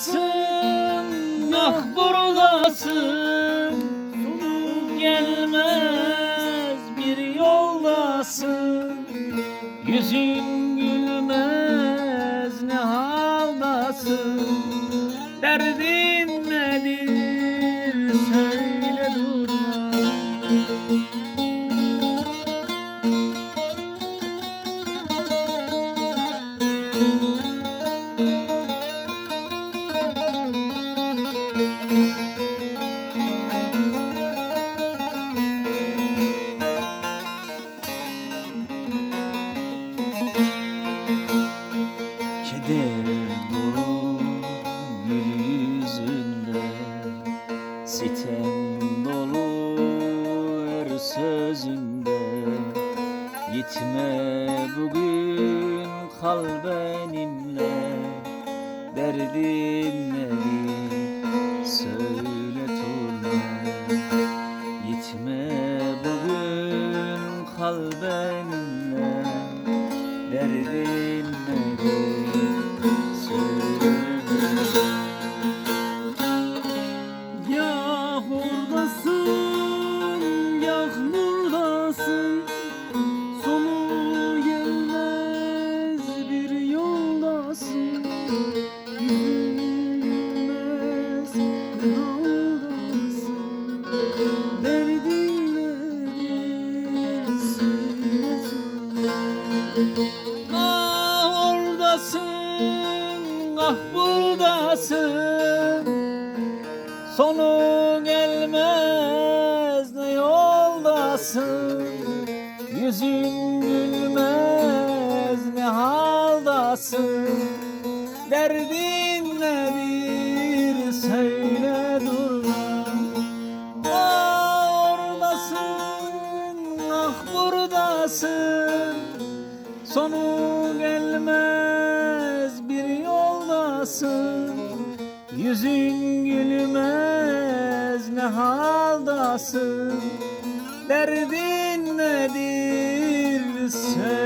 oradasın, ah buradasın gelmez bir yoldasın Yüzün gülmez ne haldasın? Derdin bugün kal benimle Derdin nedir söyle turna Gitme bugün kal benimle Derdin nedir Ah oradasın, ah buradasın. Sonu gelmez ne yoldasın? Yüzün gülmez ne haldasın? Derdin nedir söyle Sonu gelmez bir yoldasın. Yüzün gülmez ne haldasın? Derdin nedir söyle